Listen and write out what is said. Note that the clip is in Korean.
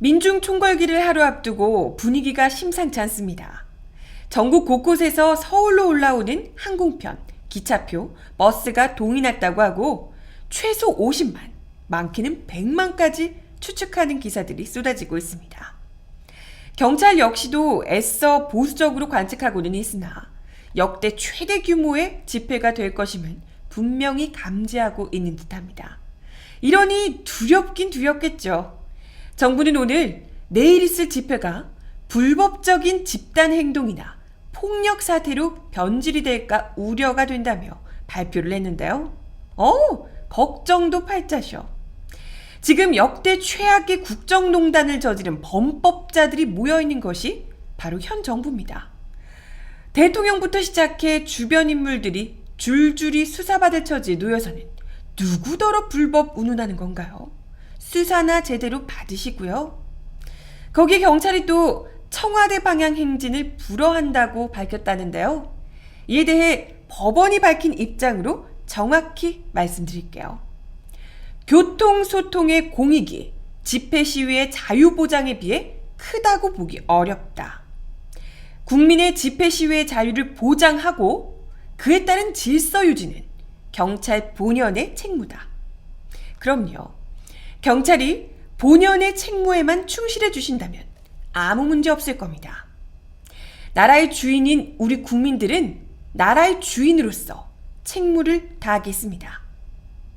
민중 총궐기를 하루 앞두고 분위기가 심상치 않습니다. 전국 곳곳에서 서울로 올라오는 항공편, 기차표, 버스가 동이 났다고 하고 최소 50만, 많게는 100만까지 추측하는 기사들이 쏟아지고 있습니다. 경찰 역시도 애써 보수적으로 관측하고는 있으나 역대 최대 규모의 집회가 될 것임은 분명히 감지하고 있는 듯합니다. 이러니 두렵긴 두렵겠죠. 정부는 오늘 내일 있을 집회가 불법적인 집단 행동이나 폭력 사태로 변질이 될까 우려가 된다며 발표를 했는데요. 어, 걱정도 팔자셔. 지금 역대 최악의 국정농단을 저지른 범법자들이 모여 있는 것이 바로 현 정부입니다. 대통령부터 시작해 주변 인물들이 줄줄이 수사받을 처지에 놓여서는 누구더러 불법 운운하는 건가요? 수사나 제대로 받으시고요. 거기에 경찰이 또 청와대 방향 행진을 불허한다고 밝혔다는데요. 이에 대해 법원이 밝힌 입장으로 정확히 말씀드릴게요. 교통소통의 공익이 집회 시위의 자유보장에 비해 크다고 보기 어렵다. 국민의 집회 시위의 자유를 보장하고 그에 따른 질서 유지는 경찰 본연의 책무다. 그럼요. 경찰이 본연의 책무에만 충실해 주신다면 아무 문제 없을 겁니다. 나라의 주인인 우리 국민들은 나라의 주인으로서 책무를 다하겠습니다.